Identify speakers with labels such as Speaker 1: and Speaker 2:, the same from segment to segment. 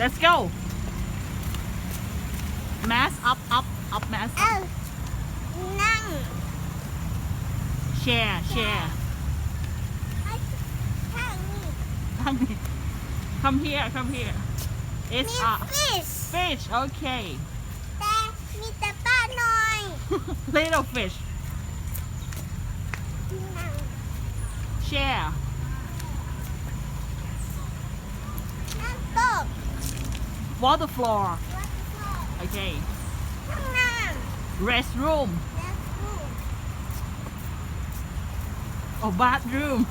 Speaker 1: let's go mass up up up mass
Speaker 2: เอ้านั่ง
Speaker 1: share share
Speaker 2: ข้างนี้
Speaker 1: ทางนี้ come here come here S
Speaker 2: มี
Speaker 1: R
Speaker 2: fish
Speaker 1: fish okay
Speaker 2: แต่มีแต่ป้าน้อย
Speaker 1: little fish
Speaker 2: นั่ง
Speaker 1: share Water floor. Okay. Restroom. Oh, bathroom.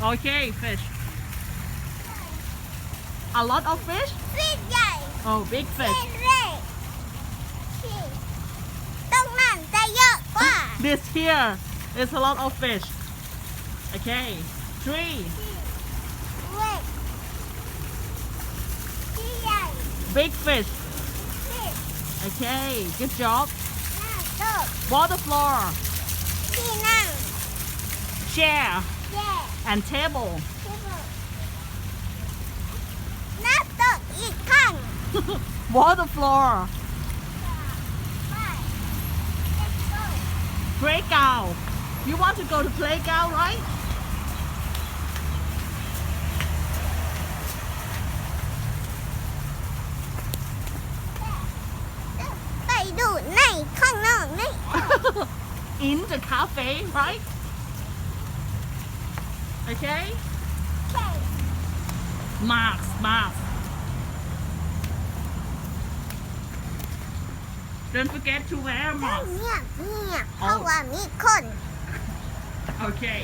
Speaker 1: Okay, fish. A lot of fish?
Speaker 2: Big.
Speaker 1: Oh, big fish. this here is a lot of fish. Okay, three. Big fish.
Speaker 2: fish.
Speaker 1: Okay, good job. Water floor. Chair. And table.
Speaker 2: table.
Speaker 1: Water floor. Playground. You want to go to playground, right? In the cafe, right? Okay?
Speaker 2: Okay.
Speaker 1: Marks. Don't forget to wear
Speaker 2: เงีย
Speaker 1: mask
Speaker 2: บเงียบเพ
Speaker 1: เอา
Speaker 2: ราะว่ามีคน
Speaker 1: okay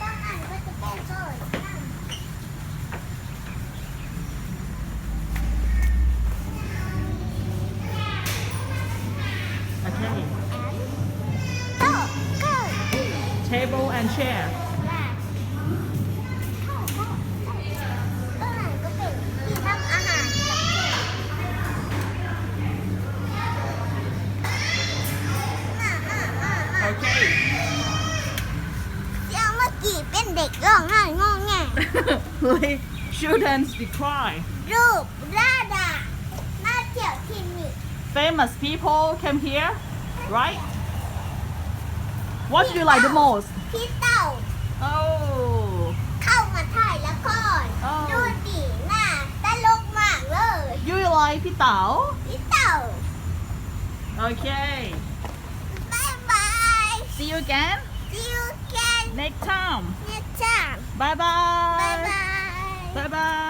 Speaker 2: ต้องอ่านว่าจะเป็นโซน
Speaker 1: okay
Speaker 2: โต๊ะเก้าอี้
Speaker 1: table and chair
Speaker 2: กี้เป็นเด็กร้องไห้งอแง
Speaker 1: like children's decry
Speaker 2: รูปราดามาเที่ยวที่นี่
Speaker 1: famous people came here right what do you like the most
Speaker 2: พี่เต่า
Speaker 1: oh
Speaker 2: เข้ามาถ่ายละคร
Speaker 1: อ้าว
Speaker 2: ดูดีหน้าตลกมากเลย
Speaker 1: you like พี่เต๋า
Speaker 2: พี่เต่า
Speaker 1: okay
Speaker 2: บายบาย
Speaker 1: see you again
Speaker 2: see you again
Speaker 1: next time.
Speaker 2: Next time.
Speaker 1: Bye bye.
Speaker 2: Bye bye.
Speaker 1: Bye bye